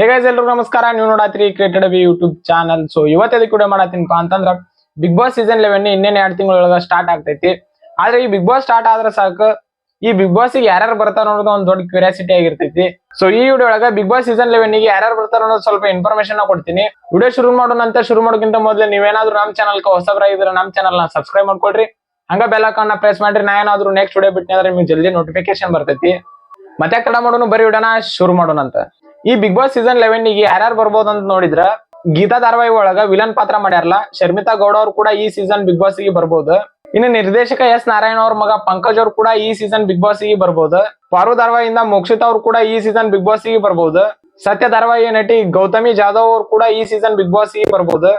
ಹೇಗೈಸ್ ಎಲ್ರು ನಮಸ್ಕಾರ. ನೀವು ನೋಡಾತ್ರಿ created by YouTube channel so ಇವತ್ತದಕ್ಕೆ ಕೂಡ ಮಾಡತ್ತೀನಪ್ಪ ಅಂತಂದ್ರ ಬಿಗ್ ಬಾಸ್ ಸೀಸನ್ ಲೆವೆನ್ ಇನ್ನೇನು ಎರಡು ತಿಂಗಳೊಳಗ ಸ್ಟಾರ್ಟ್ ಆಗ್ತೈತಿ. ಆದ್ರೆ ಈ ಬಿಗ್ ಬಾಸ್ ಸ್ಟಾರ್ಟ್ ಆದ್ರೆ ಸಾಕು, ಈ ಬಿಗ್ ಬಾಸ್ಗೆ ಯಾರ್ಯಾರು ಬರ್ತಾರ ಅನ್ನೋದು ಒಂದ್ ದೊಡ್ಡ ಕ್ಯೂರಿಯಾಸಿಟಿ ಆಗಿರ್ತೈತಿ. ಸೊ ಈ ವಿಡಿಯೋ ಒಳಗ ಬಿಗ್ ಬಾಸ್ ಸೀಸನ್ ಲೆವೆನ್ಗೆ ಯಾರ್ಯಾರು ಬರ್ತಾರ ಅನ್ನೋದು ಸ್ವಲ್ಪ ಇನ್ಫಾರ್ಮೇಶನ್ ಕೊಡ್ತೀನಿ. ವಿಡಿಯೋ ಶುರು ಮಾಡೋಣ ಅಂತ ಶುರು ಮಾಡೋಕ್ಕಿಂತ ಮೊದಲು ನೀವೇನಾದ್ರೂ ನಮ್ಮ ಚಾನಲ್ ಹೊಸಬರಾಗಿದ್ರೆ ನಮ್ಮ ಚಾನಲ್ನ ಸಬ್ಸ್ಕ್ರೈಬ್ ಮಾಡ್ಕೊಳ್ರಿ. ಹಂಗ ಬೆಲ್ನ ಪ್ರೆಸ್ ಮಾಡ್ರಿ. ನಾ ಏನಾದ್ರು ನೆಕ್ಸ್ಟ್ ವಿಡಿಯೋ ಬಿಟ್ಟಿನ ಅಂದ್ರೆ ನಿಮ್ಗೆ ಜಲ್ದಿ ನೋಟಿಫಿಕೇಶನ್ ಬರ್ತೈತಿ. ಮತ್ತೆ ಕಡ ಮಾಡೋಣ ಬರೀ ವಿಡೋಣ ಶುರು ಮಾಡೋಣ ಅಂತ. ಈ ಬಿಗ್ ಬಾಸ್ ಸೀಸನ್ ಲೆವೆನ್ಗೆ ಯಾರ್ಯಾರು ಬರ್ಬೋದು ಅಂತ ನೋಡಿದ್ರ, ಗೀತಾ ಧಾರಾವಾಹಿ ಒಳಗ ವಿಲನ್ ಪಾತ್ರ ಮಾಡ್ಯಾರಲ್ಲ ಶರ್ಮಿತಾ ಗೌಡ ಅವ್ರು ಕೂಡ ಈ ಸೀಸನ್ ಬಿಗ್ ಬಾಸ್ಗೆ ಬರ್ಬೋದು. ಇನ್ನು ನಿರ್ದೇಶಕ ಎಸ್ ನಾರಾಯಣ ಅವ್ರ ಮಗ ಪಂಕಜ್ ಅವ್ರು ಕೂಡ ಈ ಸೀಸನ್ ಬಿಗ್ ಬಾಸ್ಗೆ ಬರ್ಬೋದು. ಪಾರು ಧಾರಾವಾಹಿಯಿಂದ ಮೋಕ್ಷಿತಾ ಅವ್ರು ಕೂಡ ಈ ಸೀಸನ್ ಬಿಗ್ ಬಾಸ್ಗೆ ಬರ್ಬೋದು. ಸತ್ಯ ಧಾರಾವಾಹಿ ನಟಿ ಗೌತಮಿ ಜಾಧವ್ ಅವ್ರು ಕೂಡ ಈ ಸೀಸನ್ ಬಿಗ್ ಬಾಸ್ಗೆ ಬರ್ಬೋದು.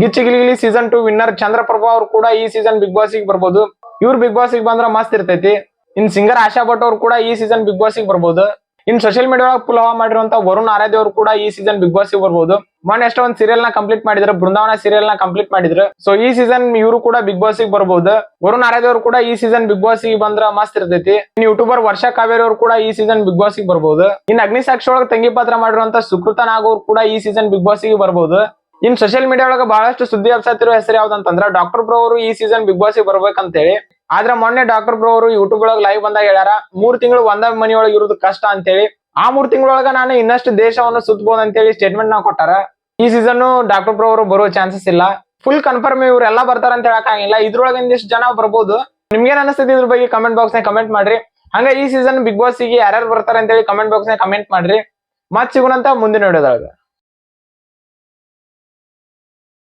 Gichchi Giligili season two winner Chandraprabha ಅವ್ರು ಕೂಡ ಈ ಸೀಸನ್ ಬಿಗ್ ಬಾಸ್ಗೆ ಬರ್ಬೋದು. ಇವ್ರು ಬಿಗ್ ಬಾಸ್ಗೆ ಬಂದ್ರ ಮಸ್ತ್ ಇರ್ತೈತಿ. ಇನ್ ಸಿಂಗರ್ ಆಶಾ ಭಟ್ ಅವ್ರು ಕೂಡ ಈ ಸೀಸನ್ ಬಿಗ್ ಬಾಸ್ಗೆ ಬರ್ಬೋದು. ಇನ್ ಸೋಷಿಯಲ್ ಮೀಡಿಯಾ ಒಳಗೆ ಪುಲ್ ಹವಾ ಮಾಡಿರುವಂತ ವರುಣ್ ಆರಾಧ್ಯ ಅವರು ಕೂಡ ಈ ಸೀಸನ್ ಬಿಗ್ ಬಾಸ್ಗೆ ಬರ್ಬೋದು. ಮೊನ್ನೆ ಎಷ್ಟೋ ಸೀರಿಯಲ್ನ ಕಂಪ್ಲೀಟ್ ಮಾಡಿದ್ರು, ಬೃಂದಾವನ ಸೀರಿಯಲ್ನ ಕಂಪ್ಲೀಟ್ ಮಾಡಿದ್ರು. ಸೊ ಈ ಸೀಸನ್ ಇವರು ಕೂಡ ಬಿಗ್ ಬಾಸ್ಗೆ ಬರಬಹುದು ವರುಣ್ ಆರಾಧ್ಯ ಅವರು ಕೂಡ ಈ ಸೀಸನ್ ಬಿಗ್ ಬಾಸ್ಗೆ ಬಂದ್ರ ಮಸ್ತ್ ಇರ್ತೈತಿ. ಇನ್ ಯೂಟ್ಯೂಬರ್ ವರ್ಷಾ ಕಾವೇರಿ ಅವರು ಕೂಡ ಈ ಸೀಸನ್ ಬಿಗ್ ಬಾಸ್ಗೆ ಬರಬಹುದು ಇನ್ ಅಗ್ನಿ ಸಾಕ್ಷಿ ಒಳಗೆ ತಂಗಿ ಪಾತ್ರ ಮಾಡಿರುವಂತ ಸುಕೃತ ನಾಗ್ ಕೂಡ ಈ ಸೀಸನ್ ಬಿಗ್ ಬಾಸ್ಗೆ ಬರಬಹುದು ಇನ್ ಸೋಷಿಯಲ್ ಮೀಡಿಯಾ ಒಳಗ ಬಹಳಷ್ಟು ಸುದ್ದಿ ಹಬ್ಸತ್ತಿರೋ ಹೆಸರು ಯಾವ್ದಂತಂದ್ರ ಡಾಕ್ಟರ್ ಬ್ರೋ ಅವರು ಈ ಸೀಸನ್ ಬಿಗ್ ಬಾಸ್ಗೆ ಬರ್ಬೇಕಂತ ಹೇಳಿ ಆದ್ರೆ ಮೊನ್ನೆ ಡಾಕ್ಟರ್ ಬ್ರೋ ಅವರು ಯೂಟ್ಯೂಬ್ ಒಳಗೆ ಲೈವ್ ಬಂದಾಗ ಹೇಳ್ಯಾರ, ಮೂರ್ ತಿಂಗಳು ಒಂದ ಮನೆಯೊಳಗೆ ಇರೋದು ಕಷ್ಟ ಅಂತೇಳಿ. ಆ ಮೂರ್ ತಿಂಗಳೊಳಗ ನಾನು ಇನ್ನಷ್ಟು ದೇಶವನ್ನು ಸುತ್ತಬಹುದು ಅಂತೇಳಿ ಸ್ಟೇಟ್ಮೆಂಟ್ನ ಕೊಟ್ಟಾರ. ಈ ಸೀಸನ್ ಡಾಕ್ಟರ್ ಬ್ರೋ ಅವರು ಬರೋ ಚಾನ್ಸಸ್ ಇಲ್ಲ. ಫುಲ್ ಕನ್ಫರ್ಮ್ ಇವರೆಲ್ಲ ಬರ್ತಾರ ಅಂತ ಹೇಳಕ್ ಆಗಿಲ್ಲ ಇದ್ರೊಳಗೆ ಒಂದಿಷ್ಟು ಜನ ಬರ್ಬೋದು. ನಿಮ್ಗೇನ್ ಅನಿಸ್ತದೆ ಇದ್ರ ಬಗ್ಗೆ ಕಮೆಂಟ್ ಬಾಕ್ಸ್ನ ಕಮೆಂಟ್ ಮಾಡ್ರಿ. ಹಂಗ ಈ ಸೀಸನ್ ಬಿಗ್ ಬಾಸ್ಗೆ ಯಾರ್ಯಾರು ಬರ್ತಾರೆ ಅಂತೇಳಿ ಕಮೆಂಟ್ ಬಾಕ್ಸ್ನ ಕಮೆಂಟ್ ಮಾಡ್ರಿ. ಮತ್ ಸಿಗೋಣಂತ ಮುಂದಿನ ವಿಡಿಯೋದೊಳಗ